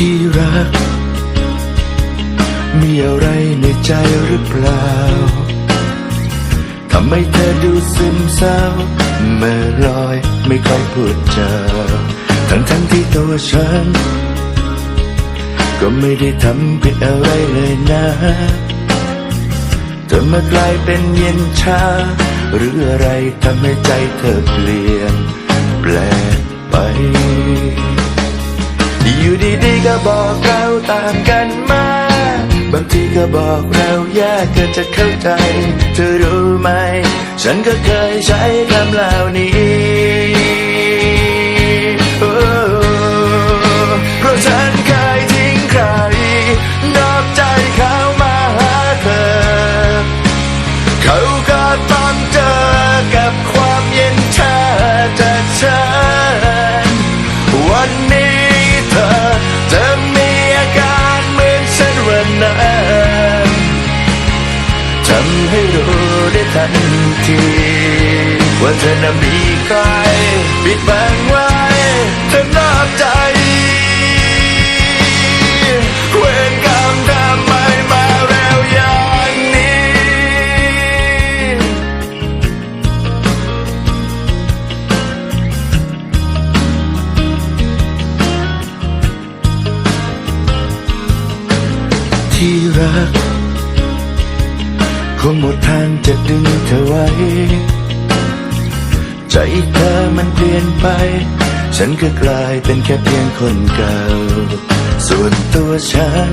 ที่รัก มีอะไรในใจหรือเปล่า ทำให้เธอดูซึมเศร้าเมื่อลอยไม่ค่อยพูดจาทั้งทั้งๆที่ตัวฉัน ก็ไม่ได้ทำผิดอะไรเลยนะเธอมากลายเป็นเย็นชา หรืออะไรทำให้ใจเธอเปลี่ยน แปลกไป บอกเราต่างกันมาบางทีก็บอกเรายากเกินจะเข้าใจ เธอรู้ไหม ฉันก็เคยใช้คำเหล่านี้ ทันที ว่าเธอน่ะมีใครปิดบังไว้เธอนอกใจเวรกรรมทำไมมาเร็วอย่างนี้ ที่รัก คงหมดทางจะดึงเธอไว้ ใจเธอมันเปลี่ยนไป ฉันก็กลายเป็นแค่เพียงคนเก่า ส่วนตัวฉัน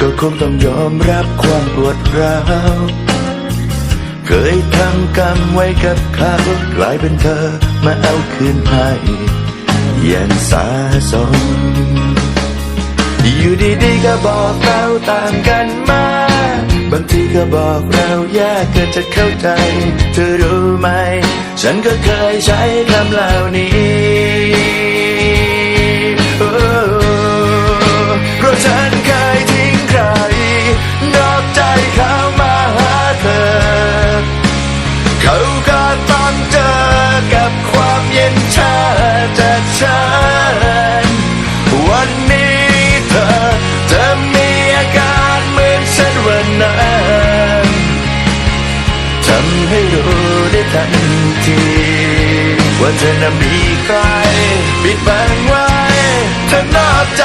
ก็คงต้องยอมรับความปวดร้าว เคยทำกรรมไว้กับเขากลายเป็นเธอมาเอาคืนให้อย่างสาสม อยู่ดีๆก็บอกเราต่างกันมาบางทีก็บอกเราแยกเกินจะเข้าใจ เธอรู้ไหม ฉันก็เคยใช้คำเหล่านี้เพราะฉันเคยทิ้งใคร นอกใจเขามาหาเธอ เขาก็ต้องเจอกับความเย็นชาจากฉัน ที ว่าเธอน่ะมีใครปิดบังไว้เธอนอกใจ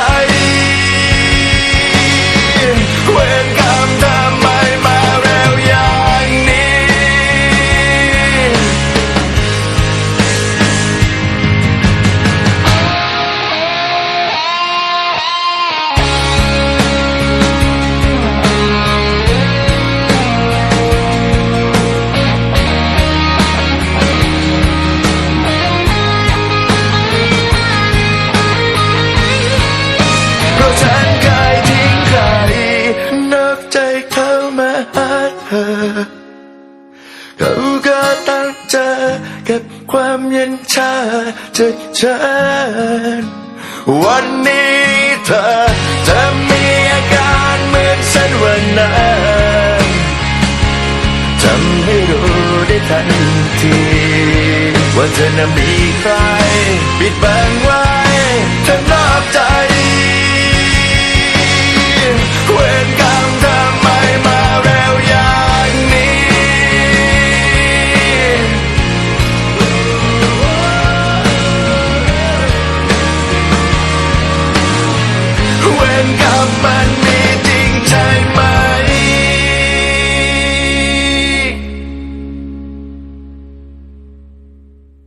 เขาก็ตั้งเจอกับความเย็นชาจากฉันวันนี้เธอจะมีอาการเหมือนฉันวันนั้นทำให้รู้ได้ทันที ว่าเธอน่ะมีใคร ปิดบังไว้เธอนอกใจ